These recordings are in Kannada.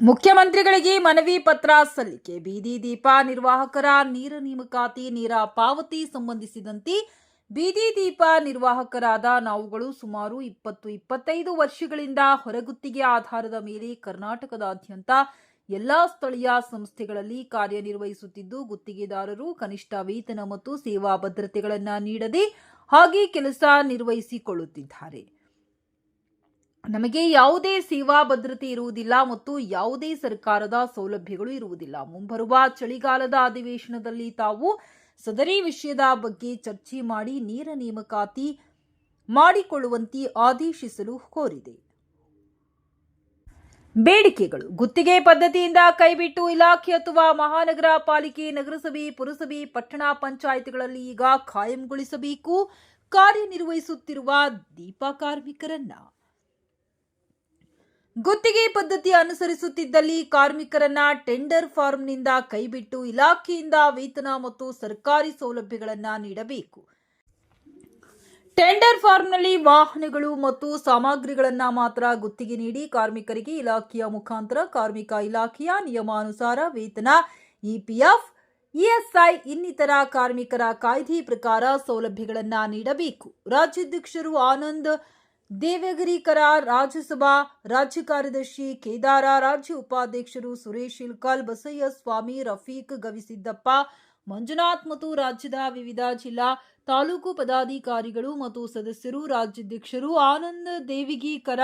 ಮುಖ್ಯಮಂತ್ರಿಗಳಿಗೆ ಮನವಿ ಪತ್ರ ಸಲ್ಲಿಕೆ. ಬೀದಿ ದೀಪ ನಿರ್ವಾಹಕರ ನೀರ ನೇಮಕಾತಿ, ನೀರ ಪಾವತಿ ಸಂಬಂಧಿಸಿದಂತೆ ಬೀದಿ ದೀಪ ನಿರ್ವಾಹಕರಾದ ನಾವುಗಳು ಸುಮಾರು ಇಪ್ಪತ್ತು, ಇಪ್ಪತ್ತೈದು ವರ್ಷಗಳಿಂದ ಹೊರಗುತ್ತಿಗೆ ಆಧಾರದ ಮೇಲೆ ಕರ್ನಾಟಕದಾದ್ಯಂತ ಎಲ್ಲಾ ಸ್ಥಳೀಯ ಸಂಸ್ಥೆಗಳಲ್ಲಿ ಕಾರ್ಯನಿರ್ವಹಿಸುತ್ತಿದ್ದು, ಗುತ್ತಿಗೆದಾರರು ಕನಿಷ್ಠ ವೇತನ ಮತ್ತು ಸೇವಾ ಭದ್ರತೆಗಳನ್ನು ನೀಡದೆ ಹಾಗೆ ಕೆಲಸ ನಿರ್ವಹಿಸಿಕೊಳ್ಳುತ್ತಿದ್ದಾರೆ. ನಮಗೆ ಯಾವುದೇ ಸೇವಾ ಭದ್ರತೆ ಇರುವುದಿಲ್ಲ ಮತ್ತು ಯಾವುದೇ ಸರ್ಕಾರದ ಸೌಲಭ್ಯಗಳು ಇರುವುದಿಲ್ಲ. ಮುಂಬರುವ ಚಳಿಗಾಲದ ಅಧಿವೇಶನದಲ್ಲಿ ತಾವು ಸದರಿ ವಿಷಯದ ಬಗ್ಗೆ ಚರ್ಚೆ ಮಾಡಿ ನೇರ ನೇಮಕಾತಿ ಮಾಡಿಕೊಳ್ಳುವಂತೆ ಆದೇಶಿಸಲು ಕೋರಿದೆ. ಬೇಡಿಕೆಗಳು. ಗುತ್ತಿಗೆ ಪದ್ಧತಿಯಿಂದ ಕೈಬಿಟ್ಟು ಇಲಾಖೆ ಅಥವಾ ಮಹಾನಗರ ಪಾಲಿಕೆ, ನಗರಸಭೆ, ಪುರಸಭೆ, ಪಟ್ಟಣ ಪಂಚಾಯತ್ಗಳಲ್ಲಿ ಈಗ ಖಾಯಂಗೊಳಿಸಬೇಕು. ಕಾರ್ಯನಿರ್ವಹಿಸುತ್ತಿರುವ ದೀಪ ಕಾರ್ಮಿಕರನ್ನ ಗುತ್ತಿಗೆ ಪದ್ಧತಿ ಅನುಸರಿಸುತ್ತಿದ್ದಲ್ಲಿ ಕಾರ್ಮಿಕರನ್ನ ಟೆಂಡರ್ ಫಾರ್ಮ್ನಿಂದ ಕೈಬಿಟ್ಟು ಇಲಾಖೆಯಿಂದ ವೇತನ ಮತ್ತು ಸರ್ಕಾರಿ ಸೌಲಭ್ಯಗಳನ್ನ ನೀಡಬೇಕು. ಟೆಂಡರ್ ಫಾರ್ಮ್ನಲ್ಲಿ ವಾಹನಗಳು ಮತ್ತು ಸಾಮಗ್ರಿಗಳನ್ನ ಮಾತ್ರ ಗುತ್ತಿಗೆ ನೀಡಿ ಕಾರ್ಮಿಕರಿಗೆ ಇಲಾಖೆಯ ಮುಖಾಂತರ ಕಾರ್ಮಿಕ ಇಲಾಖೆಯ ನಿಯಮಾನುಸಾರ ವೇತನ ಇಪಿಎಫ್ ಇಎಸ್ಐ ಇನ್ನಿತರ ಕಾರ್ಮಿಕರ ಕಾಯ್ದೆ ಪ್ರಕಾರ ಸೌಲಭ್ಯಗಳನ್ನು ನೀಡಬೇಕು. ರಾಜ್ಯಾಧ್ಯಕ್ಷರು ಆನಂದ್ ದೇವಗಿರಿಕರ ರಾಜ್ಯಸಭಾ ರಾಜ್ಯ ಕಾರ್ಯದರ್ಶಿ ಕೇದಾರ, ರಾಜ್ಯ ಉಪಾಧ್ಯಕ್ಷರು ಸುರೇಶ್ ಇಲ್ಕಲ್ ಬಸಯ್ಯ ಸ್ವಾಮಿ, ರಫೀಕ್ ಗವಿಸಿದ್ದಪ್ಪ, ಮಂಜುನಾಥ್ ಮತ್ತು ರಾಜ್ಯದ ವಿವಿಧ ಜಿಲ್ಲಾ ತಾಲೂಕು ಪದಾಧಿಕಾರಿಗಳು ಮತ್ತು ಸದಸ್ಯರು, ರಾಜ್ಯಾಧ್ಯಕ್ಷರು, ಆನಂದ್ ದೇವಿಗಿಕರ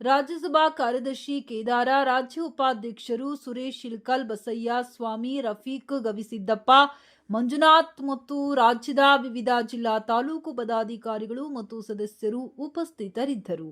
ರಾಜ್ಯಸಭಾ ಕಾರ್ಯದರ್ಶಿ ಕೇದಾರ, ರಾಜ್ಯ ಉಪಾಧ್ಯಕ್ಷರು ಸುರೇಶ್ ಶಿಲ್ಕಲ್ ಬಸಯ್ಯ, ಸ್ವಾಮಿ, ರಫೀಕ್, ಗವಿಸಿದ್ದಪ್ಪ, ಮಂಜುನಾಥ್ ಮತ್ತು ರಾಜ್ಯದ ವಿವಿಧ ಜಿಲ್ಲಾ ತಾಲೂಕು ಪದಾಧಿಕಾರಿಗಳು ಮತ್ತು ಸದಸ್ಯರು ಉಪಸ್ಥಿತರಿದ್ದರು.